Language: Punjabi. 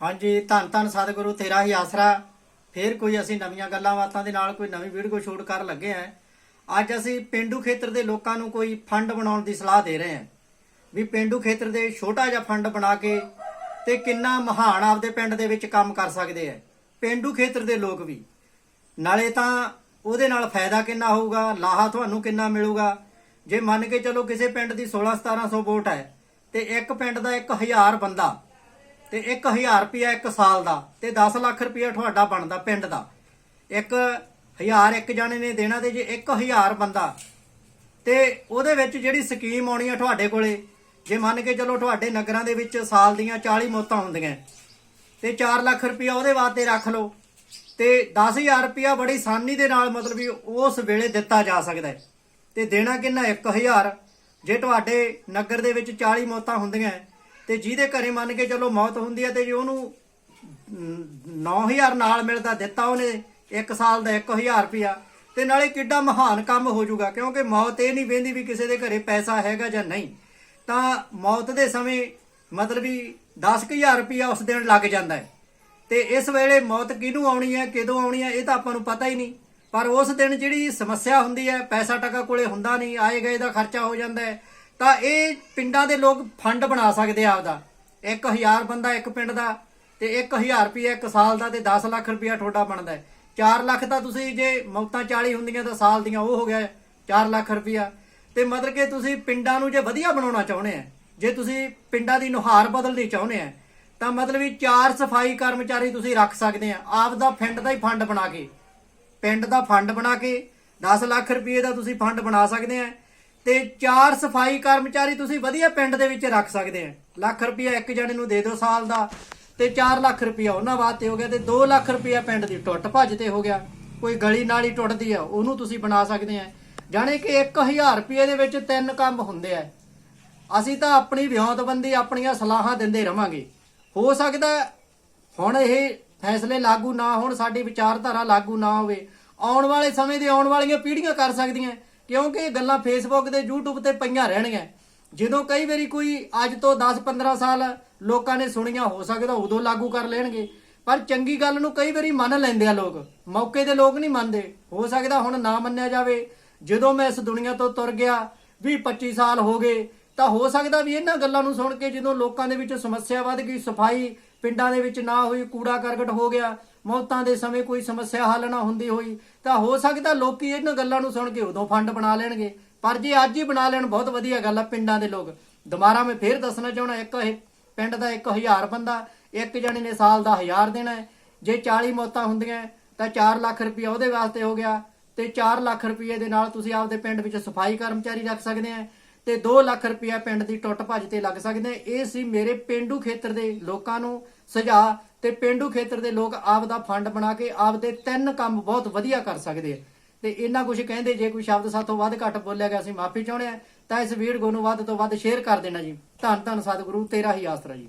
ਹਾਂਜੀ, ਧੰਨ ਧੰਨ ਸਤਿਗੁਰੂ, ਤੇਰਾ ਹੀ ਆਸਰਾ। ਫੇਰ ਕੋਈ ਅਸੀਂ ਨਵੀਆਂ ਗੱਲਾਂ ਬਾਤਾਂ ਦੇ ਨਾਲ ਕੋਈ ਨਵੀਂ ਵੀਡੀਓ ਸ਼ੂਟ ਕਰਨ ਲੱਗੇ ਆਂ ਅੱਜ ਅਸੀਂ ਪਿੰਡੂ ਖੇਤਰ ਦੇ ਲੋਕਾਂ ਨੂੰ ਕੋਈ ਫੰਡ ਬਣਾਉਣ ਦੀ ਸਲਾਹ ਦੇ ਰਹੇ ਹਾਂ। ਵੀ ਪਿੰਡੂ ਖੇਤਰ ਦੇ ਛੋਟਾ ਜਿਹਾ ਫੰਡ ਬਣਾ ਕੇ ਤੇ ਕਿੰਨਾ ਮਹਾਨ ਆਪਦੇ ਪਿੰਡ ਦੇ ਵਿੱਚ ਕੰਮ ਕਰ ਸਕਦੇ ਆ ਪਿੰਡੂ ਖੇਤਰ ਦੇ ਲੋਕ ਵੀ। ਨਾਲੇ ਤਾਂ ਉਹਦੇ ਨਾਲ ਫਾਇਦਾ ਕਿੰਨਾ ਹੋਊਗਾ, ਲਾਹਾ ਤੁਹਾਨੂੰ ਕਿੰਨਾ ਮਿਲੂਗਾ? ਜੇ ਮੰਨ ਕੇ ਚਲੋ ਕਿਸੇ ਪਿੰਡ ਦੀ 16 1700 ਵੋਟ ਹੈ ਤੇ ਇੱਕ ਪਿੰਡ ਦਾ 1000 ਬੰਦਾ ਤੇ 1000 ਰੁਪਿਆ ਇੱਕ ਸਾਲ ਦਾ ਤੇ 10 ਲੱਖ ਰੁਪਿਆ ਤੁਹਾਡਾ ਬਣਦਾ ਪਿੰਡ ਦਾ। ਇੱਕ ਹਜ਼ਾਰ ਇੱਕ ਜਾਣੇ ਨੇ ਦੇਣਾ ਤੇ ਜੇ 1000 ਬੰਦਾ ਤੇ ਉਹਦੇ ਵਿੱਚ ਜਿਹੜੀ ਸਕੀਮ ਆਉਣੀ ਆ ਤੁਹਾਡੇ ਕੋਲੇ, ਜੇ ਮੰਨ ਕੇ ਚਲੋ ਤੁਹਾਡੇ ਨਗਰਾਂ ਦੇ ਵਿੱਚ ਸਾਲ ਦੀਆਂ 40 ਮੌਤਾਂ ਹੁੰਦੀਆਂ, ਤੇ 4 ਲੱਖ ਰੁਪਇਆ ਉਹਦੇ ਵਾਸਤੇ ਰੱਖ ਲਓ, ਤੇ 10000 ਰੁਪਇਆ ਬੜੀ ਆਸਾਨੀ ਦੇ ਨਾਲ ਮਤਲਬ ਵੀ ਉਸ ਵੇਲੇ ਦਿੱਤਾ ਜਾ ਸਕਦਾ ਹੈ। ਤੇ ਦੇਣਾ ਕਿੰਨਾ? 1000 ਜੇ ਤੁਹਾਡੇ ਨਗਰ ਦੇ ਵਿੱਚ 40 ਮੌਤਾਂ ਹੁੰਦੀਆਂ ਤੇ ਜਿਹਦੇ ਘਰੇ ਮੰਨ ਕੇ ਚਲੋ ਮੌਤ ਹੁੰਦੀ ਹੈ ਤੇ ਜੇ ਉਹਨੂੰ 9000 ਨਾਲ ਮਿਲਦਾ, ਦਿੱਤਾ ਉਹਨੇ 1 ਸਾਲ ਦਾ 1000 ਰੁਪਇਆ। ਤੇ ਨਾਲੇ ਕਿੱਡਾ ਮਹਾਨ ਕੰਮ ਹੋ ਜਾਊਗਾ, ਕਿਉਂਕਿ ਮੌਤ ਇਹ ਨਹੀਂ ਵੇਂਦੀ ਵੀ ਕਿਸੇ ਦੇ ਘਰੇ ਪੈਸਾ ਹੈਗਾ ਜਾਂ ਨਹੀਂ। ਤਾਂ ਮੌਤ ਦੇ ਸਮੇਂ ਮਤਲਬ ਵੀ 10000 ਰੁਪਇਆ ਉਸ ਦਿਨ ਲੱਗ ਜਾਂਦਾ ਹੈ। ਤੇ ਇਸ ਵੇਲੇ ਮੌਤ ਕਿਹਨੂੰ ਆਉਣੀ ਹੈ, ਕਦੋਂ ਆਉਣੀ ਹੈ, ਇਹ ਤਾਂ ਆਪਾਂ ਨੂੰ ਪਤਾ ਹੀ ਨਹੀਂ। ਪਰ ਉਸ ਦਿਨ ਜਿਹੜੀ ਸਮੱਸਿਆ ਹੁੰਦੀ ਹੈ, ਪੈਸਾ ਟਕਾ ਕੋਲੇ ਹੁੰਦਾ ਨਹੀਂ, ਆਏ ਗਏ ਦਾ ਖਰਚਾ ਹੋ ਜਾਂਦਾ ਹੈ। ਤਾਂ ਇਹ ਪਿੰਡਾਂ ਦੇ ਲੋਕ ਫੰਡ ਬਣਾ ਸਕਦੇ ਆ ਆਪਦਾ। 1000 ਬੰਦਾ ਇੱਕ ਪਿੰਡ ਦਾ ਤੇ 1000 ਰੁਪਏ ਇੱਕ ਸਾਲ ਦਾ ਤੇ 10 ਲੱਖ ਰੁਪਇਆ ਤੁਹਾਡਾ ਬਣਦਾ ਹੈ। 4 ਲੱਖ ਤਾਂ ਤੁਸੀਂ ਜੇ ਮੌਤਾਂ 40 ਹੁੰਦੀਆਂ ਤਾਂ ਸਾਲ ਦੀਆਂ ਉਹ ਹੋ ਗਿਆ 4 ਲੱਖ ਰੁਪਇਆ ਤੇ ਮਤਲਬ ਕਿ ਤੁਸੀਂ ਪਿੰਡਾਂ ਨੂੰ ਜੇ ਵਧੀਆ ਬਣਾਉਣਾ ਚਾਹੁੰਦੇ ਆ, ਜੇ ਤੁਸੀਂ ਪਿੰਡਾਂ ਦੀ ਨੁਹਾਰ ਬਦਲਣੀ ਚਾਹੁੰਦੇ ਆ, ਤਾਂ ਮਤਲਬ ਵੀ ਚਾਰ ਸਫ਼ਾਈ ਕਰਮਚਾਰੀ ਤੁਸੀਂ ਰੱਖ ਸਕਦੇ ਆ ਆਪ ਦਾ ਫੰਡ ਦਾ ਹੀ ਫੰਡ ਬਣਾ ਕੇ। ਪਿੰਡ ਦਾ ਫੰਡ ਬਣਾ ਕੇ 10 ਲੱਖ ਰੁਪਏ ਦਾ ਤੁਸੀਂ ਫੰਡ ਬਣਾ ਸਕਦੇ ਆ ਤੇ ਚਾਰ ਸਫ਼ਾਈ ਕਰਮਚਾਰੀ ਤੁਸੀਂ ਵਧੀਆ ਪਿੰਡ ਦੇ ਵਿੱਚ ਰੱਖ ਸਕਦੇ ਆ। ਲੱਖ ਰੁਪਏ ਇੱਕ ਜਣੇ ਨੂੰ ਦੇ ਦਿਓ ਸਾਲ ਦਾ ਤੇ 4 ਲੱਖ ਰੁਪਏ ਉਹਨਾਂ ਵਾਸਤੇ ਹੋ ਗਿਆ ਤੇ 2 ਲੱਖ ਰੁਪਏ ਪਿੰਡ ਦੀ ਟੁੱਟ ਭੱਜ ਤੇ ਹੋ ਗਿਆ। ਕੋਈ ਗਲੀ ਨਾਲੀ ਟੁੱਟਦੀ ਆ, ਉਹਨੂੰ ਤੁਸੀਂ ਬਣਾ ਸਕਦੇ ਆ। ਜਾਣੇ ਕਿ 1000 ਰੁਪਏ ਦੇ ਵਿੱਚ ਤਿੰਨ ਕੰਮ ਹੁੰਦੇ ਆ। ਅਸੀਂ ਤਾਂ ਆਪਣੀ ਵਿਉਂਤਬੰਦੀ, ਆਪਣੀਆਂ ਸਲਾਹਾਂ ਦਿੰਦੇ ਰਵਾਂਗੇ। ਹੋ ਸਕਦਾ ਹੁਣ ਇਹ ਫੈਸਲੇ ਲਾਗੂ ਨਾ ਹੋਣ, ਸਾਡੀ ਵਿਚਾਰਧਾਰਾ ਲਾਗੂ ਨਾ ਹੋਵੇ। ਆਉਣ ਵਾਲੇ ਸਮੇਂ ਦੇ ਆਉਣ ਵਾਲੀਆਂ ਪੀੜ੍ਹੀਆਂ ਕਰ ਸਕਦੀਆਂ। ਕਿਉਂਕਿ ਇਹ ਗੱਲਾਂ ਫੇਸਬੁੱਕ ਤੇ, YouTube ਤੇ ਪਈਆਂ ਰਹਿਣਗੀਆਂ। ਜਦੋਂ ਕਈ ਵਾਰੀ ਕੋਈ ਅੱਜ ਤੋਂ 10-15 ਸਾਲ ਲੋਕਾਂ ਨੇ ਸੁਣੀਆਂ, ਹੋ ਸਕਦਾ ਉਦੋਂ ਲਾਗੂ ਕਰ ਲੈਣਗੇ। ਪਰ ਚੰਗੀ ਗੱਲ ਨੂੰ ਕਈ ਵਾਰੀ ਮੰਨ ਲੈਂਦੇ ਆ ਲੋਕ। ਮੌਕੇ ਦੇ ਲੋਕ ਨਹੀਂ ਮੰਨਦੇ। ਹੋ ਸਕਦਾ ਹੁਣ ਨਾ ਮੰਨਿਆ ਜਾਵੇ। ਜਦੋਂ ਮੈਂ ਇਸ ਦੁਨੀਆ ਤੋਂ ਤੁਰ ਗਿਆ 20-25 ਸਾਲ ਹੋ ਗਏ, ਤਾਂ ਹੋ ਸਕਦਾ ਵੀ ਇਹਨਾਂ ਗੱਲਾਂ ਨੂੰ ਸੁਣ ਕੇ ਜਦੋਂ ਲੋਕਾਂ ਦੇ ਵਿੱਚ ਸਮੱਸਿਆ ਵੱਧ ਗਈ, ਸਫ਼ਾਈ ਪਿੰਡਾਂ ਦੇ ਵਿੱਚ ਨਾ ਹੋਈ, ਕੂੜਾ ਕਰਕਟ ਹੋ ਗਿਆ ਮੌਤਾਂ ਦੇ ਸਮੇਂ ਕੋਈ ਸਮੱਸਿਆ ਹੱਲ ਨਾ ਹੁੰਦੀ ਹੋਈ, ਤਾਂ ਹੋ ਸਕਦਾ ਲੋਕੀ ਇਹਨਾਂ ਗੱਲਾਂ ਨੂੰ ਸੁਣ ਕੇ ਉਦੋਂ ਫੰਡ ਬਣਾ ਲੈਣਗੇ। ਪਰ ਜੇ ਅੱਜ ਹੀ ਬਣਾ ਲੈਣ, ਬਹੁਤ ਵਧੀਆ ਗੱਲ ਆ ਪਿੰਡਾਂ ਦੇ ਲੋਕ। ਦੁਬਾਰਾ ਮੈਂ ਫੇਰ ਦੱਸਣਾ ਚਾਹਣਾ ਇੱਕ ਇਹ, ਪਿੰਡ ਦਾ 1000 ਬੰਦਾ, ਇੱਕ ਜਣੇ ਨੇ ਸਾਲ ਦਾ 1000 ਦੇਣਾ ਜੇ 40 ਮੌਤਾਂ ਹੁੰਦੀਆਂ ਤਾਂ 4 ਲੱਖ ਰੁਪਏ ਉਹਦੇ ਵਾਸਤੇ ਹੋ ਗਿਆ। ਤੇ 4 ਲੱਖ ਰੁਪਏ ਦੇ ਨਾਲ ਤੁਸੀਂ ਆਪਦੇ ਪਿੰਡ ਵਿੱਚ ਸਫ਼ਾਈ ਕਰਮਚਾਰੀ ਰੱਖ ਸਕਦੇ ਆ। ਤੇ 2 ਲੱਖ ਰੁਪਇਆ ਪਿੰਡ ਦੀ ਟੁੱਟ ਭੱਜ ਤੇ ਲੱਗ ਸਕਦੇ ਇਹ ਸੀ ਮੇਰੇ ਪਿੰਡੂ ਖੇਤਰ ਦੇ ਲੋਕਾਂ ਨੂੰ ਸੁਝਾਅ ਤੇ ਪਿੰਡੂ ਖੇਤਰ ਦੇ ਲੋਕ ਆਪ ਦਾ ਫੰਡ ਬਣਾ ਕੇ ਆਪ ਦੇ ਤਿੰਨ ਕੰਮ ਬਹੁਤ ਵਧੀਆ ਕਰ ਸਕਦੇ ਆ। ਤੇ ਇਹਨਾਂ ਕੁਝ ਕਹਿੰਦੇ, ਜੇ ਕੋਈ ਸ਼ਬਦ ਸਾਥੋਂ ਵੱਧ ਘੱਟ ਬੋਲਿਆ ਗਿਆ, ਅਸੀਂ ਮਾਫੀ ਚਾਹੁੰਦੇ ਆ ਤਾਂ ਇਸ ਵੀਡੀਓ ਨੂੰ ਵੱਧ ਤੋਂ ਵੱਧ ਸ਼ੇਅਰ ਕਰ ਦੇਣਾ ਜੀ। ਧੰਨ ਧੰਨ ਸਤਿਗੁਰੂ, ਤੇਰਾ ਹੀ ਆਸਰਾ ਜੀ।